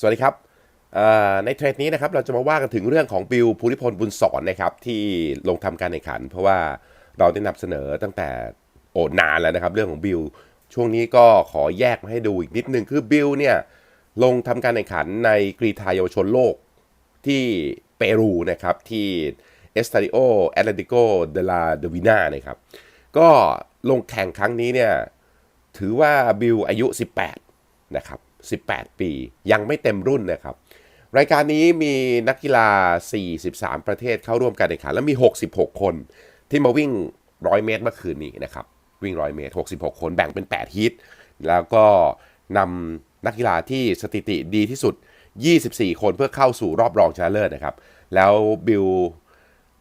สวัสดีครับในเทรดนี้นะครับเราจะมาว่ากันถึงเรื่องของบิลภูริพลบุญสอนนะครับที่ลงทำการแข่งขัน เพราะว่าเราได้นำเสนอตั้งแต่โอ้นานแล้วนะครับ เรื่องของบิลช่วงนี้ก็ขอแยกมาให้ดูอีกนิดนึงคือบิลเนี่ยลงทำการแข่งขันในกรีฑาเยาวชนโลกที่เปรูนะครับที่เอสตาดิโอแอตเลติโกเดลาเดวินานะครับก็ลงแข่งครั้งนี้เนี่ยถือว่าบิลอายุ 18 นะครับ 18 ปี ยังไม่เต็มรุ่นนะครับ รายการนี้มีนักกีฬา 43 ประเทศเข้าร่วมการแข่งขัน และมี 66 คนที่มาวิ่ง 100 เมตรเมื่อคืนนี้นะครับ วิ่ง 100 เมตร 66 คนแบ่งเป็น 8ฮีทแล้วก็นำนักกีฬาที่สถิติดีที่สุด 24 คนเพื่อเข้าสู่รอบรองชนะเลิศนะครับ แล้วบิล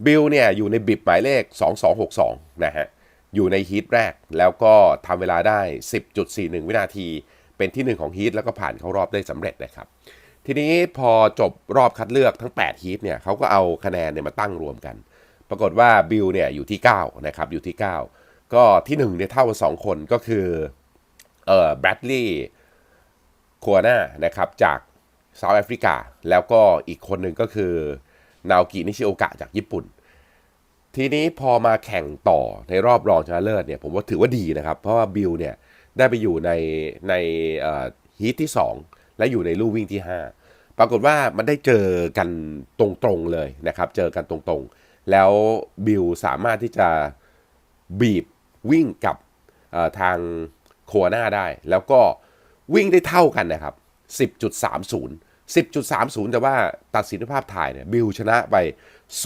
บิลเนี่ยอยู่ในบิบหมายเลข 2262 นะฮะ อยู่ในฮีทแรกแล้วก็ทำเวลาได้ 10.41 วินาที เป็นที่หนึ่งของฮีทแล้วก็ผ่านเข้ารอบได้สำเร็จนะครับ ทีนี้พอจบรอบคัดเลือกทั้ง8ฮีทเนี่ยเขาก็เอาคะแนนเนี่ยมาตั้งรวมกัน ปรากฏว่าบิลเนี่ยอยู่ที่9นะครับอยู่ที่ 9 ก็ที่1เนี่ยเท่ากัน2คนก็คือเอ่อแบรดลีย์คัวนานะครับจากเซาท์แอฟริกาแล้วก็อีกคนหนึ่งก็คือนาโอกินิชิโอกะจากญี่ปุ่น ทีนี้พอมาแข่งต่อในรอบรองชนะเลิศเนี่ยผมว่าถือว่าดีนะครับ เพราะว่าบิลเนี่ย ได้ไปอยู่ในในฮีทที่ 2 และอยู่ในลู่วิ่งที่ 5 ปรากฏว่ามันได้เจอกันตรงๆเลยนะครับ เจอกันตรงๆ แล้วบิลสามารถที่จะบีบวิ่งกับทางโคอาน่าได้ แล้วก็วิ่งได้เท่ากันนะครับ 10.30 10.30 แต่ว่าตัดสินภาพถ่ายเนี่ยบิลชนะไป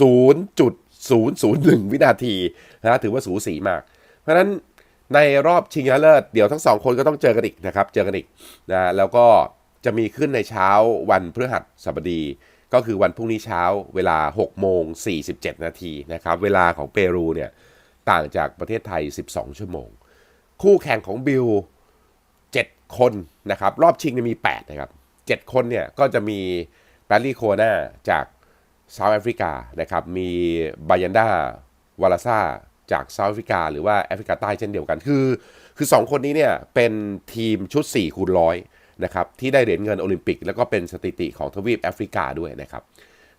0.001 วินาทีนะถือว่าสูสีมาก เพราะฉะนั้น ในรอบชิงชนะเลิศเดี๋ยวทั้งสองคนก็ต้องเจอกันอีกนะครับ เจอกันอีกนะแล้วก็จะมีขึ้นในเช้าวันพฤหัสบดี ก็คือวันพรุ่งนี้เช้าเวลา6โมง47 นาทีนะครับ เวลาของเปรูเนี่ยต่างจากประเทศไทย 12 ชั่วโมง คู่แข่งของบิล 7 คนนะครับ รอบชิงมี 8 นะครับ 7 คนเนี่ยก็จะมีแบรลีย์โคนาจากเซาท์แอฟริกานะครับ มีบายันดาวาลาซา จากเซาท์แอฟริกา หรือว่าแอฟริกาใต้เช่นเดียวกัน คือ คือ 2 คนนี้เนี่ยเป็นทีมชุด4คูณร้อยนะครับที่ได้เหรียญเงินโอลิมปิก แล้วก็เป็นสถิติของทวีปแอฟริกาด้วยนะครับ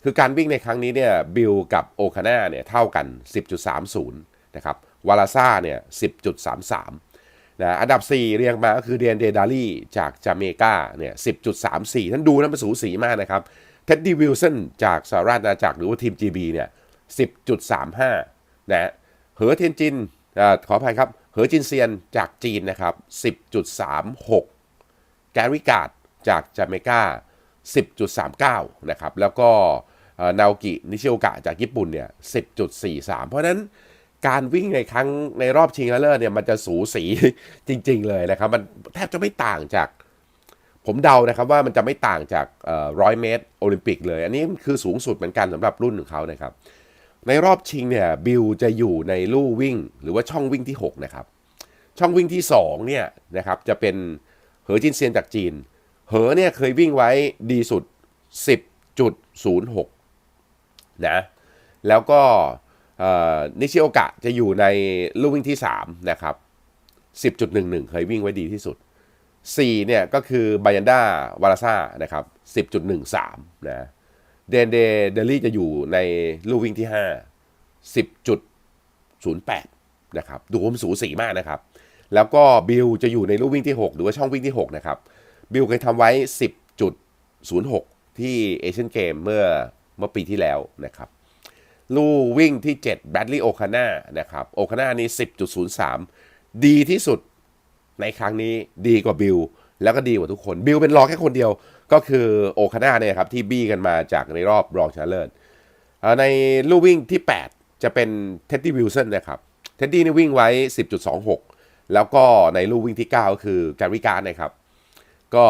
คือการวิ่งในครั้งนี้เนี่ยบิลกับโอคาน่าเนี่ยเท่ากัน 10.30นะครับวาลาซาเนี่ย10.33นะอันดับ 4 เรียงมาก็คือเดียนเดดาลี่จากจาเมกาเนี่ย10.34ท่านดูนะมันสูสีมากนะครับเท็ดดี้วิลสันจากสหราชอาณาจักรหรือว่าทีม GB เนี่ย10.35นะ เหอเทียนจินอขออภัยครับ เหอจินเซียนจากจีนนะครับ 10.36 แกริการ์ดจากจาเมกา10.39 นะครับ แล้วก็นาโอกินิชิโอกะจากญี่ปุ่นเนี่ย 10.43 เพราะฉะนั้นการวิ่งในครั้งในรอบชิงชนะเลิศเนี่ยมันจะสูสีจริง ๆ เลยนะครับ มันแทบจะไม่ต่างจาก ผมเดานะครับว่ามันจะไม่ต่างจากร้อยเมตรโอลิมปิกเลย อันนี้คือสูงสุดเหมือนกันสำหรับรุ่นของเขานะครับ ในรอบชิงเนี่ยบิลจะอยู่ในลู่วิ่ง หรือว่าช่องวิ่งที่ 6 นะครับ ช่องวิ่งที่2เนี่ยนะครับจะเป็นเหอจินเซียนจากจีน เหอเนี่ยเคยวิ่งไว้ดีสุด 10.06 นะแล้วก็นิชิโอกะจะอยู่ในลู่วิ่งที่ 3 นะครับ 10.11 เคยวิ่งไว้ดีที่สุด 4 เนี่ยก็คือบายันดาวาลาซ่านะครับ 10.13 นะ เดนเดเดลี่จะอยู่ในลู่วิ่งที่ 5 10.08 นะครับ ดูว่ามันสูสีมากนะครับ แล้วก็บิลจะอยู่ในลู่วิ่งที่ 6 หรือว่าช่องวิ่งที่ 6 นะครับ บิลเคยทำไว้ 10.06 ที่เอเชียนเกมเมื่อเมื่อปีที่แล้วนะครับ ลู่วิ่งที่ 7 แบดลีย์โอคาน่านะครับ โอคาน่านี่ 10.03 ดีที่สุดในครั้งนี้ดีกว่าบิล แล้วก็ดีกว่าทุกคน บิลเป็นรองแค่คนเดียว ก็คือโอคาน่าเนี่ยครับที่บี้กันมาจากในรอบรองชนะเลิศในลู่วิ่งที่ 8 จะเป็นเท็ดดี้วิลสันนะครับเท็ดดี้นี่วิ่งไว้ 10.26 แล้วก็ในลู่วิ่งที่ 9 ก็คือแกริการ์นะครับ ก็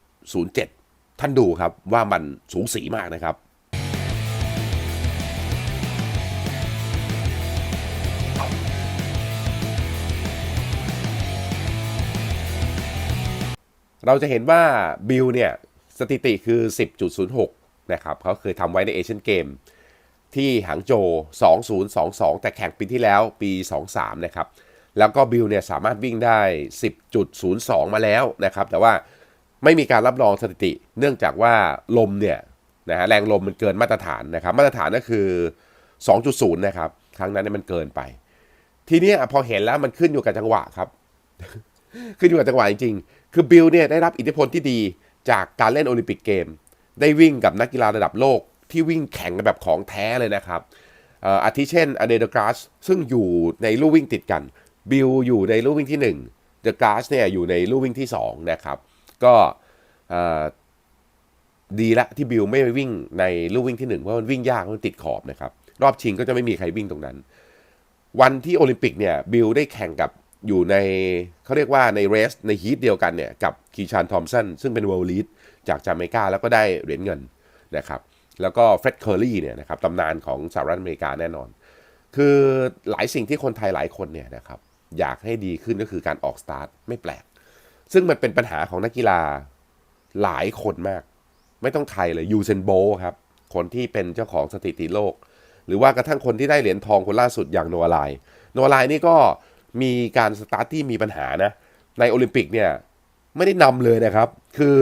10.07 ท่านดูครับว่ามันสูงสีมากนะครับ เราจะเห็นว่าบิลเนี่ยสถิติคือ 10.06 นะครับเขาเคยทำไว้ในเอเชียนเกมที่หางโจ 2022 แต่แข่งปีที่แล้วปี 23 นะครับ แล้วก็บิลเนี่ยสามารถวิ่งได้ 10.02 มาแล้วนะครับ แต่ว่าไม่มีการรับรองสถิติ เนื่องจากว่าลมเนี่ยนะฮะแรงลมมันเกินมาตรฐานนะครับ มาตรฐานก็คือ 2.0 นะครับ ครั้งนั้นเนี่ยมันเกินไป ทีนี้พอเห็นแล้วมันขึ้นอยู่กับจังหวะครับ ขึ้นอยู่กับจังหวะจริงๆ คือบิลเนี่ยได้รับอิทธิพลที่ดีจากการเล่นโอลิมปิกเกม ได้วิ่งกับนักกีฬาระดับโลกที่วิ่งแข่งกันแบบของแท้เลยนะครับอาทิเช่นอเดเดกราสซึ่งอยู่ในลู่วิ่งติดกัน บิลอยู่ในลู่วิ่งที่ 1 เดอะกราสเนี่ยอยู่ในลู่วิ่งที่ 2 นะครับ ก็ดีละที่บิลไม่ไปวิ่งในลู่วิ่งที่ 1 เพราะมันวิ่งยากมันติดขอบนะครับ รอบชิงก็จะไม่มีใครวิ่งตรงนั้น วันที่โอลิมปิกเนี่ยบิลได้แข่งกับ อยู่ในเขาเรียกว่าในเรสในฮีทเดียวกันเนี่ยกับคีชานทอมสันซึ่งเป็นเวิลด์ลีดจากจาเมกาแล้วก็ได้เหรียญเงินนะครับแล้วก็เฟร็ดเคอร์รี่เนี่ยนะครับตำนานของสหรัฐอเมริกาแน่นอน คือหลายสิ่งที่คนไทยหลายคนเนี่ยนะครับอยากให้ดีขึ้นก็คือการออกสตาร์ทไม่แปลก ซึ่งมันเป็นปัญหาของนักกีฬาหลายคนมาก ไม่ต้องใครเลยยูเซนโบครับคนที่เป็นเจ้าของสถิติโลก หรือว่ากระทั่งคนที่ได้เหรียญทองคนล่าสุดอย่างโนอาไลน์โนอาไลน์นี่ก็ มีการสตาร์ทที่มีปัญหานะ ในโอลิมปิกเนี่ยไม่ได้นำเลยนะครับ คือ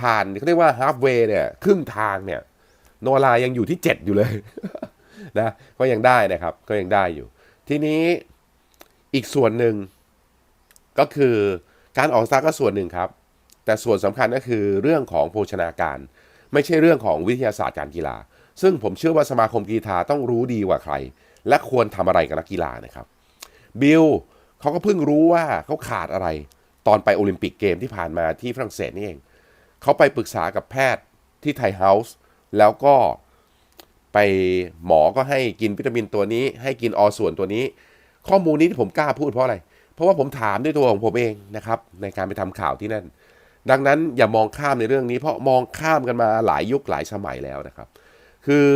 ผ่านเขาเรียกว่าฮาฟเวย์เนี่ยครึ่งทางเนี่ยโนอายังอยู่ที่ 7 อยู่เลยนะก็ยังได้นะครับก็ยังได้อยู่ ทีนี้อีกส่วนหนึ่งก็คือการออกสตาร์ก็ส่วนหนึ่งครับ แต่ส่วนสำคัญก็คือเรื่องของโภชนาการ ไม่ใช่เรื่องของวิทยาศาสตร์การกีฬา ซึ่งผมเชื่อว่าสมาคมกีฬาต้องรู้ดีกว่าใคร และควรทำอะไรกับนักกีฬานะครับ บิลเขาก็เพิ่งรู้ว่าเขาขาดอะไร ตอนไปโอลิมปิกเกมที่ผ่านมาที่ฝรั่งเศสนี่เองเขาไปปรึกษากับแพทย์ที่ไทเฮาส์แล้วก็ไปหมอก็ให้กินวิตามินตัวนี้ ให้กินอส่วนตัวนี้ ข้อมูลนี้ที่ผมกล้าพูดเพราะอะไร เพราะว่าผมถามด้วยตัวของผมเองนะครับในการไปทำข่าวที่นั่น ดังนั้นอย่ามองข้ามในเรื่องนี้ เพราะมองข้ามกันมาหลายยุคหลายสมัยแล้วนะครับ คือ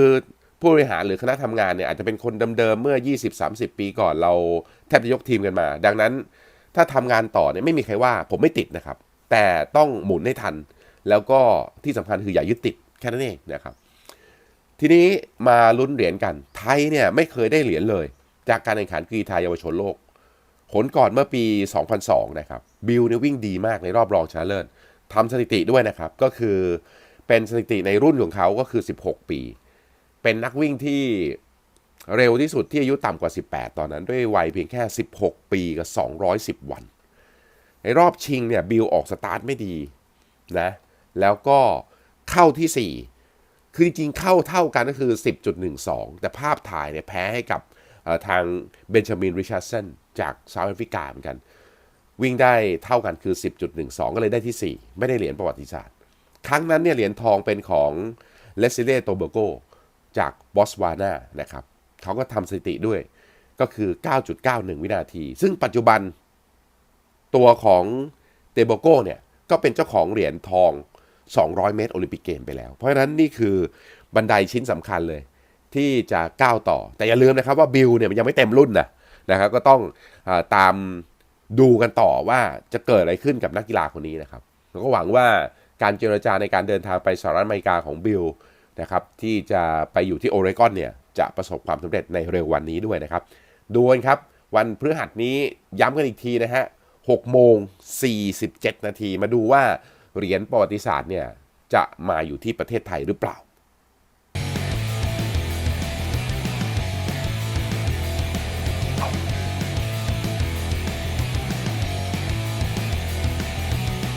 ผู้บริหารหรือคณะทำงานเนี่ยอาจจะเป็นคนเดิมๆเมื่อ 20-30 ปีก่อนเราแทบจะยกทีมกันมา ดังนั้นถ้าทำงานต่อเนี่ยไม่มีใครว่าผมไม่ติดนะครับ แต่ต้องหมุนให้ทัน แล้วก็ที่สำคัญคืออย่ายึดติดแค่นั้นเองนะครับ ทีนี้มาลุ้นเหรียญกัน ไทยเนี่ยไม่เคยได้เหรียญเลย จากการแข่งขันกรีฑาเยาวชนโลกผลก่อนเมื่อปี 2002 นะครับ บิลเนี่ยวิ่งดีมากในรอบรองชนะเลิศทำสถิติด้วยนะครับ ก็คือเป็นสถิติในรุ่นของเขาก็คือ 16 ปี เป็นนักวิ่งที่เร็วที่สุดที่อายุต่ำกว่า 18 ตอนนั้นด้วยวัยเพียงแค่ 16 ปีกับ 210 วัน ในรอบชิงเนี่ยบิลออกสตาร์ทไม่ดีนะ แล้วก็เข้าที่ 4 คือจริงๆเข้าเท่ากันก็คือ 10.12 แต่ภาพถ่ายเนี่ยแพ้ให้กับทางเบนจามินริชาร์ดสันจากเซาท์แอฟริกาเหมือนกัน วิ่งได้เท่ากันคือ 10.12 ก็เลยได้ที่ 4 ไม่ได้เหรียญประวัติศาสตร์ ครั้งนั้นเนี่ยเหรียญทองเป็นของเลสซิเล่โตเบโก จากบอสวานานะครับเขาก็ทำสถิติด้วยก็คือ 9.91 วินาที ซึ่งปัจจุบันตัวของเตโบโกเนี่ย ก็เป็นเจ้าของเหรียญทอง 200 เมตรโอลิมปิกเกมไปแล้ว เพราะฉะนั้นนี่คือบันไดชิ้นสำคัญเลย ที่จะก้าวต่อ แต่อย่าลืมนะครับว่าบิลเนี่ยมันยังไม่เต็มรุ่นนะนะครับก็ต้องอตามดูกันต่อว่าจะเกิดอะไรขึ้นกับนักกีฬาคนนี้นะครับ แล้วก็หวังว่าการเจรจาในการเดินทางไปสหรัฐอเมริกาของบิล นะครับที่จะไปอยู่ที่โอเรกอนเนี่ยจะประสบความสำเร็จในเร็ววันนี้ด้วยนะครับดูกันครับ วันพฤหัสนี้ย้ำกันอีกทีนะฮะ6โมง 47 นาทีมาดูว่าเหรียญประวัติศาสตร์เนี่ยจะมาอยู่ที่ประเทศไทยหรือเปล่า